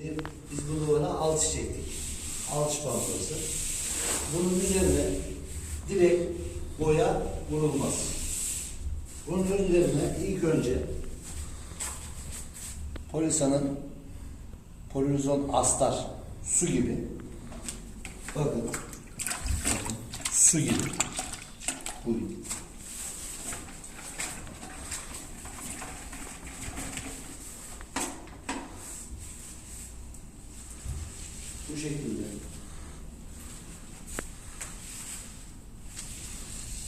Biz bu duvara alçı çektik. Alçı pantolası. Bunun üzerine direkt boya vurulmaz. Bunun üzerine ilk önce Polisa'nın Polizon Astar su gibi bakın su gibi bu bu şekilde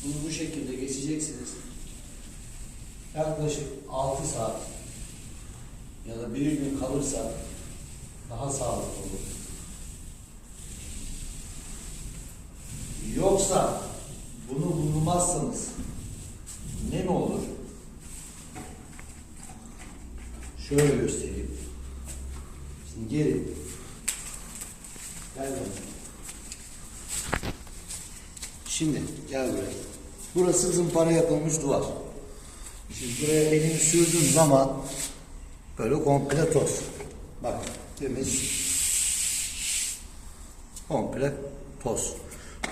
bunu bu şekilde geçeceksiniz yaklaşık 6 saat ya da bir gün kalırsa daha sağlıklı olur. Yoksa bunu bulmazsanız ne mi olur? Şöyle göstereyim. Şimdi geri. Gel bakalım. Şimdi gel buraya. Burası zımpara yapılmış duvar. Şimdi buraya elimi sürdüğüm zaman böyle komple toz. Bak temiz. Komple toz.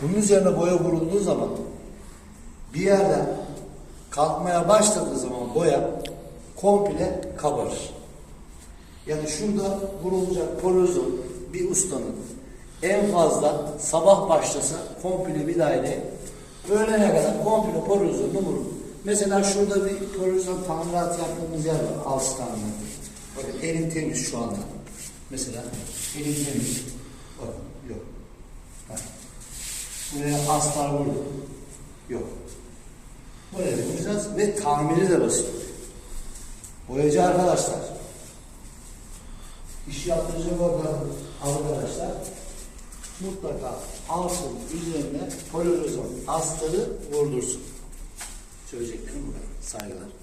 Bunun üzerine boya vurulduğu zaman bir yerden kalkmaya başladığı zaman boya komple kabarır. Yani şurada vurulacak polozun bir ustanın en fazla sabah başlasa komple bir daire öğlene kadar komple polozunu vurur. Mesela şurada bir polozon tamirat yaptığımız yer var. Alt tamiratı. Bakın elim temiz şu anda. Mesela elim temiz. Bakın yok. Bak. Buraya astar vurdu. Yok. Buraya vuracağız ve tamiri de basit. Boyacı arkadaşlar iş yaptıracak olan arkadaşlar mutlaka altın üzerine polirozon astarı vurdursun. Söyleyeceklerim bu kadar. Saygılar.